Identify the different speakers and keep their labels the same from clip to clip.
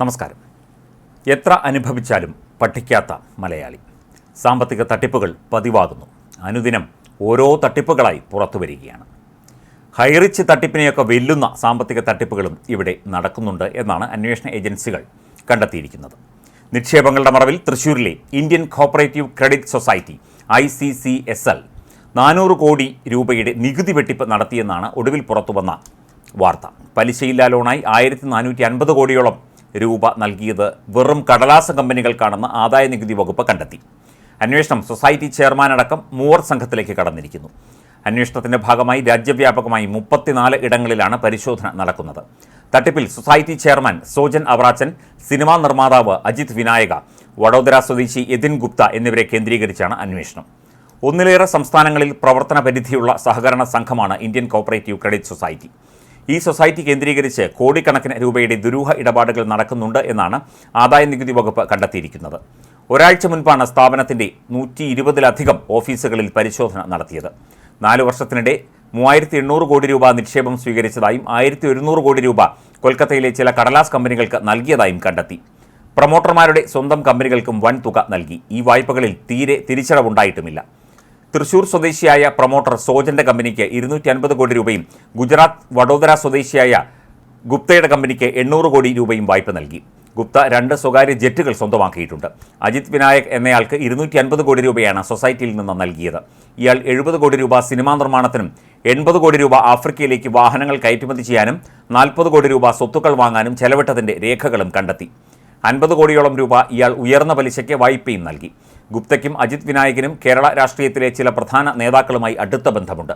Speaker 1: നമസ്കാരം. എത്ര അനുഭവിച്ചാലും പഠിക്കാത്ത മലയാളി. സാമ്പത്തിക തട്ടിപ്പുകൾ പതിവാകുന്നു. അനുദിനം ഓരോ തട്ടിപ്പുകളായി പുറത്തു വരികയാണ് ഹൈറിച്ച് തട്ടിപ്പിനെയൊക്കെ വെല്ലുന്ന സാമ്പത്തിക തട്ടിപ്പുകളും ഇവിടെ നടക്കുന്നുണ്ട് എന്നാണ് അന്വേഷണ ഏജൻസികൾ കണ്ടെത്തിയിരിക്കുന്നത്. നിക്ഷേപങ്ങളുടെ മറവിൽ തൃശ്ശൂരിലെ Indian cooperative credit society I C C S L നാനൂറ് കോടി രൂപയുടെ നികുതി വെട്ടിപ്പ് നടത്തിയെന്നാണ് ഒടുവിൽ പുറത്തുവന്ന വാർത്ത. പലിശയില്ലാ ലോണായി ആയിരത്തി നാനൂറ്റി അൻപത് കോടിയോളം രൂപ നൽകിയത് വെറും കടലാസ കമ്പനികൾക്കാണെന്ന് ആദായ നികുതി വകുപ്പ് കണ്ടെത്തി. അന്വേഷണം സൊസൈറ്റി ചെയർമാൻ അടക്കം മൂവർ സംഘത്തിലേക്ക് കടന്നിരിക്കുന്നു. അന്വേഷണത്തിന്റെ ഭാഗമായി രാജ്യവ്യാപകമായി മുപ്പത്തിനാല് ഇടങ്ങളിലാണ് പരിശോധന നടക്കുന്നത്. തട്ടിപ്പിൽ society chairman Sojan Avarachan cinema നിർമ്മാതാവ് അജിത് വിനായക വഡോദര സ്വദേശി യതിൻ ഗുപ്ത എന്നിവരെ കേന്ദ്രീകരിച്ചാണ് അന്വേഷണം. ഒന്നിലേറെ സംസ്ഥാനങ്ങളിൽ പ്രവർത്തന പരിധിയുള്ള സഹകരണ സംഘമാണ് ഇന്ത്യൻ കോപ്പറേറ്റീവ് ക്രെഡിറ്റ് സൊസൈറ്റി. ഈ സൊസൈറ്റി കേന്ദ്രീകരിച്ച് കോടിക്കണക്കിന് രൂപയുടെ ദുരൂഹ ഇടപാടുകൾ നടക്കുന്നുണ്ട് എന്നാണ് ആദായ നികുതി വകുപ്പ് കണ്ടെത്തിയിരിക്കുന്നത്. ഒരാഴ്ച മുൻപാണ് സ്ഥാപനത്തിന്റെ നൂറ്റി ഇരുപതിലധികം ഓഫീസുകളിൽ പരിശോധന നടത്തിയത്. നാല് വർഷത്തിനിടെ മൂവായിരത്തി എണ്ണൂറ് കോടി രൂപ നിക്ഷേപം സ്വീകരിച്ചതായും ആയിരത്തി ഒരുന്നൂറ് കോടി രൂപ കൊൽക്കത്തയിലെ ചില കടലാസ് കമ്പനികൾക്ക് നൽകിയതായും കണ്ടെത്തി. പ്രൊമോട്ടർമാരുടെ സ്വന്തം കമ്പനികൾക്കും വൻ തുക നൽകി. ഈ വായ്പകളിൽ തീരെ തിരിച്ചടവുണ്ടായിട്ടുമില്ല. തൃശൂർ സ്വദേശിയായ പ്രൊമോട്ടർ സോജന്റെ കമ്പനിക്ക് ഇരുന്നൂറ്റി അൻപത് കോടി രൂപയും ഗുജറാത്ത് വഡോദര സ്വദേശിയായ ഗുപ്തയുടെ കമ്പനിക്ക് എണ്ണൂറ് കോടി രൂപയും വായ്പ നൽകി. ഗുപ്ത രണ്ട് സ്വകാര്യ ജെറ്റുകൾ സ്വന്തമാക്കിയിട്ടുണ്ട്. അജിത് വിനായക് എന്നയാൾക്ക് ഇരുന്നൂറ്റി അൻപത് കോടി രൂപയാണ് സൊസൈറ്റിയിൽ നിന്ന് നൽകിയത്. ഇയാൾ എഴുപത് കോടി രൂപ സിനിമാ നിർമ്മാണത്തിനും എൺപത് കോടി രൂപ ആഫ്രിക്കയിലേക്ക് വാഹനങ്ങൾ കയറ്റുമതി ചെയ്യാനും നാൽപ്പത് കോടി രൂപ സ്വത്തുക്കൾ വാങ്ങാനും ചെലവിട്ടതിന്റെ രേഖകളും കണ്ടെത്തി. അൻപത് കോടിയോളം രൂപ ഇയാൾ ഉയർന്ന പലിശയ്ക്ക് വായ്പയും നൽകി. ഗുപ്തയ്ക്കും അജിത് വിനായകനും കേരള രാഷ്ട്രീയത്തിലെ ചില പ്രധാന നേതാക്കളുമായി അടുത്ത ബന്ധമുണ്ട്.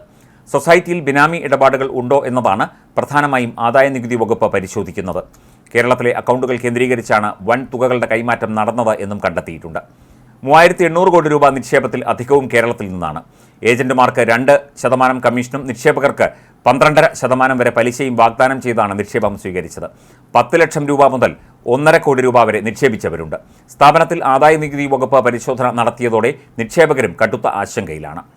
Speaker 1: സൊസൈറ്റിയിൽ ബിനാമി ഇടപാടുകൾ ഉണ്ടോ എന്നതാണ് പ്രധാനമായും ആദായ നികുതി വകുപ്പ് പരിശോധിക്കുന്നത്. കേരളത്തിലെ അക്കൗണ്ടുകൾ കേന്ദ്രീകരിച്ചാണ് വൻ തുകകളുടെ കൈമാറ്റം നടന്നത് എന്നും കണ്ടെത്തിയിട്ടുണ്ട്. മൂവായിരത്തി എണ്ണൂറ് കോടി രൂപ നിക്ഷേപത്തിൽ അധികവും കേരളത്തിൽ നിന്നാണ്. ഏജന്റുമാർക്ക് രണ്ട് ശതമാനം കമ്മീഷനും നിക്ഷേപകർക്ക് പന്ത്രണ്ടര ശതമാനം വരെ പലിശയും വാഗ്ദാനം ചെയ്താണ് നിക്ഷേപം സ്വീകരിച്ചത്. പത്ത് ലക്ഷം രൂപ മുതൽ ഒന്നര കോടി രൂപ വരെ നിക്ഷേപിച്ചവരുണ്ട്. സ്ഥാപനത്തിൽ ആദായ നികുതി വകുപ്പ് പരിശോധന നടത്തിയതോടെ നിക്ഷേപകരും കടുത്ത ആശങ്കയിലാണ്.